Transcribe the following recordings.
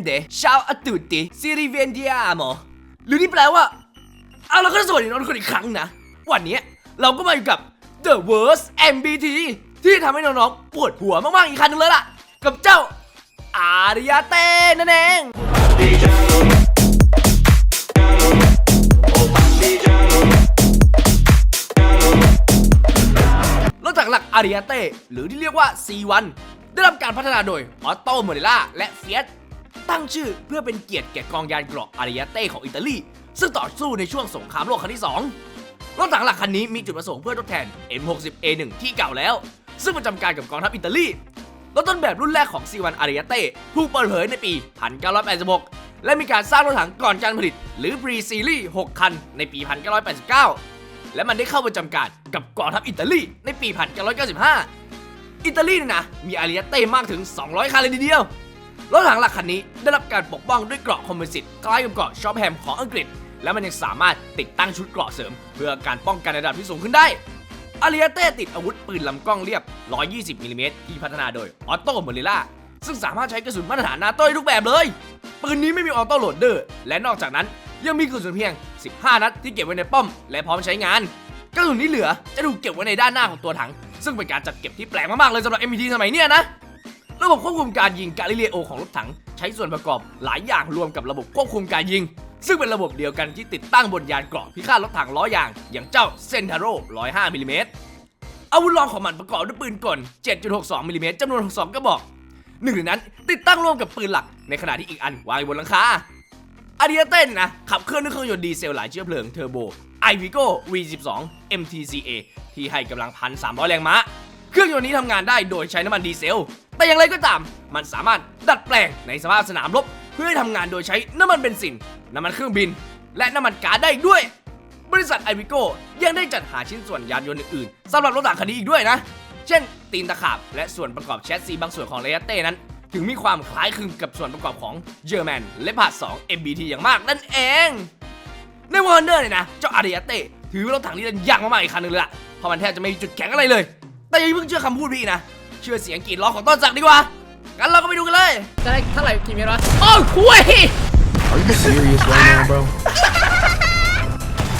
Salutande Ciao a tutti Si rivendiamo หรือที่แปลว่า เอาเราก็สวัสดีน้องทุกคนอีกครั้งนะ วันนี้เราก็มาอยู่กับ The Worst MBT ที่ทำให้น้องๆปวดหัวมากๆอีกคันหนึงเลยล่ะ กับเจ้า อาริยาเต้นั่นเองรถถังหลักอาริยาเต้หรือที่เรียกว่า C1 ได้รับการพัฒนาโดยออตโตโมเดล่าและเฟียส ตั้งชื่อเพื่อเป็นเกียรติแก่กองยานเกราะอาริยาเต้ของอิตาลี ซึ่งต่อสู้ในช่วงสงครามโลกครั้งที่ 2 รถถังหลักคันนี้มีจุดประสงค์เพื่อทดแทน M60A1 ที่เก่าแล้ว ซึ่งประจำการกับกองทัพอิตาลีรถต้นแบบรุ่นแรกของ C1 อาริยาเต้ถูกเปิดเผยในปี 1986 และมีการสร้างรถถังก่อนการผลิต หรือ Pre Series 6 คัน ในปี 1989 และมันได้เข้าประจำการกับกองทัพอิตาลีในปี 1995 อิตาลีเนี่ยนะมีอาริยาเต้มากถึง 200 คันเลยทีเดียว รถถังหลักคันนี้ได้รับการปกป้องด้วยเกราะคอมโพสิตคล้ายกับเกราะชอปแฮมของอังกฤษ และมันยังสามารถติดตั้งชุดเกราะเสริม เพื่อการป้องกันในระดับที่สูงขึ้นได้อาริยาเต้ติดอาวุธปืนลำกล้องเรียบ 120มิลลิเมตรที่พัฒนาโดยออโต้เมอริล่าซึ่งสามารถใช้กระสุนมาตรฐานนาโต้ทุกแบบเลย ปืนนี้ไม่มีออโต้โหลดเดอร์ และนอกจากนั้นยังมีกระสุนเพียง 15 นัดที่เก็บไว้ในป้อม และพร้อมใช้งาน กระสุนที่เหลือจะถูกเก็บไว้ในด้านหน้าของตัวถัง ซึ่งเป็นการจัดเก็บที่แปลกมากๆเลยสำหรับ MPT สมัยเนี้ยนะ ระบบควบคุมการยิงกาลิเลโอของรถถัง ใช้ส่วนประกอบหลายอย่างรวมกับระบบควบคุมการยิง ซึ่งเป็นระบบเดียวกันที่ติดตั้งบนยานเกราะพิฆาตรถถังล้อยาง อย่างเจ้าเซนทาโร่105มิลลิเมตรอาวุธรองของมันประกอบด้วยปืนกล 7.62มิลลิเมตรจำนวน 62 กระบอกหนึ่งในนั้น ติดตั้งร่วมกับปืนหลัก ในขณะที่อีกอันวางอยู่บนหลังคาอาริยาเต้นนะ ขับเคลื่อนด้วยเครื่องยนต์ดีเซลหลายเชื้อเพลิงเทอร์โบ i v i g o V12 MTCA ที่ให้กำลัง1,300แรงม้า เครื่องยนต์นี้ทำงานได้โดยใช้น้ำมันดีเซล แต่อย่างไรก็ตาม มันสามารถดัดแปลงในสภาพสนามรบ เพื่อให้ทำงานโดยใช้น้ำมันเบนซิน น้ำมันเครื่องบิน และน้ำมันก๊าซได้ด้วย บริษัทไอวิโกยังได้จัดหาชิ้นส่วนยานยนต์อื่นๆสำหรับรถถังคันนี้อีกด้วยนะ เช่น ตีนตะขาบและส่วนประกอบแชสซีบางส่วนของเรยเต้นั้น ถึงมีความคล้ายคลึงกับส่วนประกอบของเยอรแมนและพา2 MBT อย่างมากนั่นเองในวอร์เนอร์เนี่ยนะเจ้าอาริยเต้ถือว่ารถถังที่เล่นยากมากๆอีกคันหนึ่งเลยล่ะเพราะมันแทบจะไม่มีจุดแข็งอะไรเลย แต่อย่าเพิ่งเชื่อคำพูดพี่นะ เชื่อเสียงกรีดร้องของต้นสักดิ์ดีกว่ากันเราก็ไปดูกันเลย จะได้เท่าไหร่กี่เมตรวะโอ้ยคุย Are you serious right now, bro?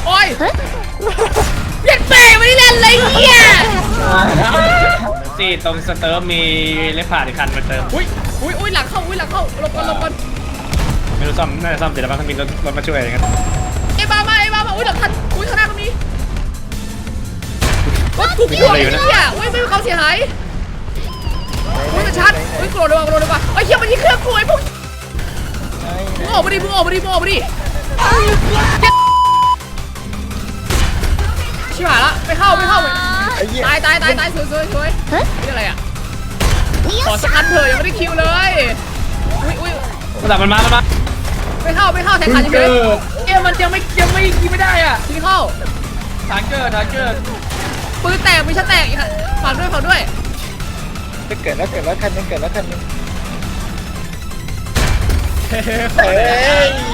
โอ้ยเย็ดเป้ไม่ได้เล่นเลยเฮียที่ตรงสเติร์ฟมีเลฟผ่านอีกคันมาเติม อุ้ยอุ้ยอุ้ยหลังเข้าอุ้ยหลังเข้าหลบก่อนหลบก่อนไม่รู้ซ่อมน่าจะซ่อมเสร็จแล้วมั้งมีรถรถมาช่วยอย่างเงี้ยไอ้บ้ามาไอ้บ้ามาอุ้ยหลังคันอุ้ยข้างหน้าตรงนี้รถถูกขวดไอ้เฮียอุ้ยไม่มีความเสียหาย อุ้ยมันชัดอุ้ยโกรธเลยว่ะโกรธเลยว่ะไอ้เฮียมันยิงเครื่องกูไอ้พวกมึงออกมาดิมึงออกมาดิมึงออกมาดิชิบหายละไม่เข้าไม่เข้าเลยตายตายตายตายสวยสวยสวยนี่อะไรอะขอสักคันเถอะยังไม่ได้คิวเลยอุ้ยอุ้ยระดับมันมามันมาไม่เข้าไม่เข้าแทงขันยังไงเกมมันยังไม่ยังไม่ยิงไม่ได้อะยิงเข้าทาร์เกอร์ทาร์เกอร์ปืนแตกมีชั้นแตกอีกค่ะฝากด้วยฝากด้วย จะเกิดแล้วเกิดแล้วคันนึงเกิดแล้วคันนึง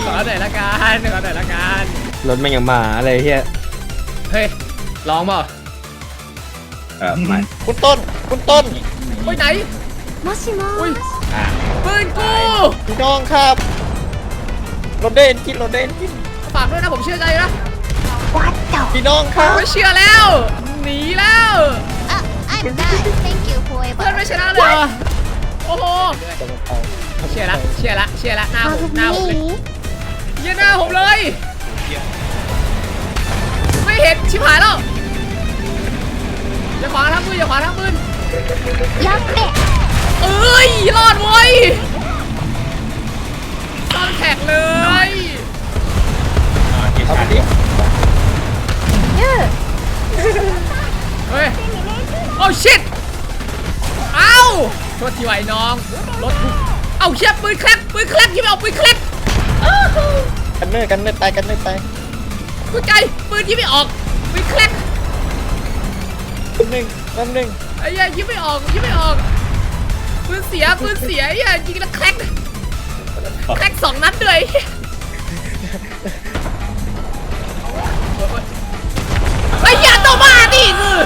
ขอหน่อยละกันขอหน่อยละกัน รถมันยังมาอะไรเฮีย เฮ้ยลองเปล่า เออไม่ คุณต้น คุณต้น ไปไหน もしも อุ้ย อ่า ปืนกู พี่น้องครับรถเด่นกินรถเด่นกิน ฝากด้วยนะผมเชื่อใจนะ What the พี่น้องครับ ไม่เชื่อแล้ว หนีแล้ว Uh, I'm back. Thank you เพื่อน forever. ไม่ชนะเลยเหรอโอ้โห เชื่อละเชื่อละเชื่อละหน้าผมหน้าผมเลย Me? เยี่ยหน้าผมเลย ไม่เห็นชิบหายแล้วอย่าขวางทั้งปืนอย่าขวางทั้งปืน やっべ เอ้ย รอดเว้ยต้อนแท็กเลย เอ ชิตเอ้าโทษทีไว้น้องรถกูเอ้าเชียปืนแคลกปืนแคลกยิงไม่ออกปืนแคลกอ้าวกันเนอร์กันเนอร์ตายกันเนอร์ตายกูใจปืนยิงไม่ออกปืนแคลกแป๊บนึงแป๊บนึงไอ้เหี้ยยิงไม่ออกยิงไม่ออกปืนเสียปืนเสียไอ้เหี้ยยิงแล้วแคลกแคลกสองนัดเลยไอ้เหี้ยตัวบ้าดิคือ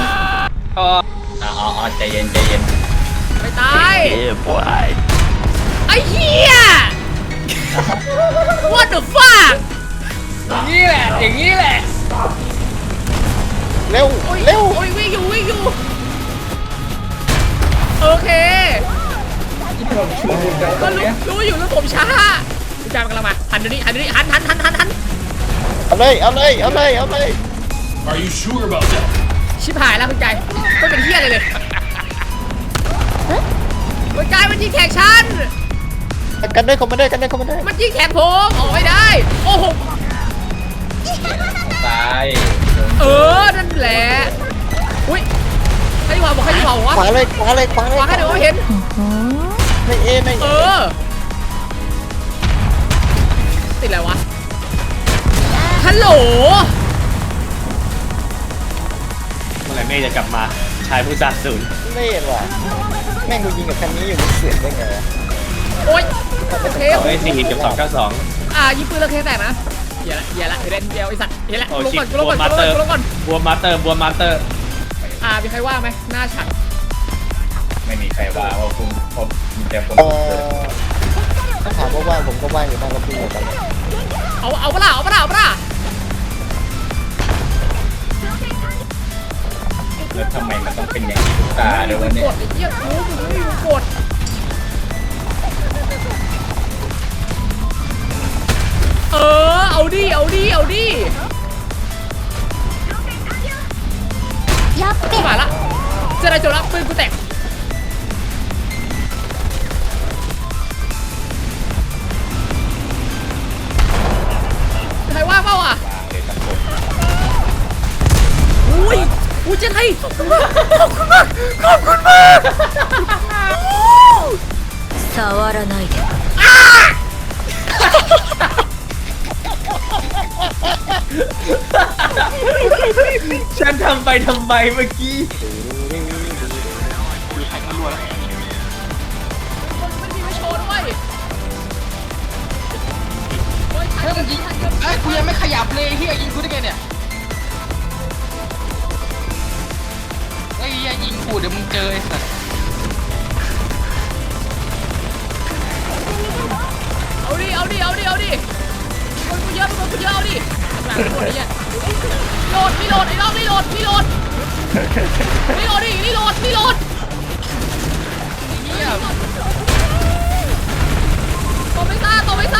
อ๋ออ๋ออ๋อใจเย็นใจเย็นไม่ตายไอ้เหี้ย What the fuck อย่างนี้แหละ อย่างนี้แหละ เร็ว โอ้ยเร็ว โอ้ยวิ่งอยู่วิ่งอยู่ โอเคก็รู้รู้อยู่แล้วผมช้าคุณจามกำลังมา หันเดี๋ยวนี้หันเดี๋ยวนี้หันหันหันหันหันเอาเลย เอาเลย เอาเลย เอาเลย Are you sure about that? ชิบหายแล้วคุณใจไม่เป็นเฮียอะไรเลยคุณใจมันยิงแขกฉันกันได้คอมมานเดอร์กันได้คอมมานเดอร์มันยิงแขนผมออกไม่ได้ โอ้โหตายเออนั่นแหละอุ้ยใครดีกว่าบอกใครดีกว่าวะขวาเลยขวาเลยขวาเลยวางให้เดี๋ยวเขาเห็นไม่เอไม่เอเออติดอะไรวะฮัลโหล เมื่อไหร่เมฆจะกลับมาชายผู้สาสูญเล่นว่ะแม่งกูยิงกับคันนี้อยู่มันเสียดได้ไงวะโอ๊ยโอเคสองไอ้สี่กับสองเก้าสอง อ่ายิงปืนแล้วเคแตกนะเหี้ยละเหี้ยละเรนเดียวไอ้สัตว์เหี้ยละโอ้กูลงชิก่อนกูบลงวก่อนมมากูเตอร์ลงก่อนบวมมาสเตอร์บวมมาสเตอร์ อ่ามีใครว่างไหมหน้าฉันไม่มีใครว่าว่าคุณผมมีแต่คนเออถ้าถามว่าว่างผมก็ว่างอยู่บ้างกับพี่เหมือนกันเอาเอาปะล่ะเอาปะล่ะเอาปะล่ะ แล้วทำไมมันต้องเป็นอย่างนี้ทุกตาด้วยวะเนี่ย กดไอ้เหี้ยกูมึงไม่อยู่กดเออ เอาดิ เอาดิ เอาดิรับเข้ามาละเจรจรละปืนกูแตกใครว่าเปล่าอะ อุ้ยเจนไทยขอบคุณมากขอบคุณมากขอบคุณมาก 触らないで ฉันทำไปทำไมเมื่อกี้ มันไม่มีไม่โชว์ด้วย เฮ้ยมึงยิงเอ้ยกูยังไม่ขยับเลยเฮียยิงกูได้ไงเนี่ย กูเดี๋ยวมึงเจอไอ้สัสเอาดิ เอาดิ เอาดิ เอาดิคนกูเยอะคนกูเยอะเอาดิหลังคนนี้โหลดนี่โหลดไอ้น้องนี่โหลดนี่โหลดนี่โหลดดินี่โหลดนี่โหลดเฮียตัวไม่ซ่าตัวไม่ซ่า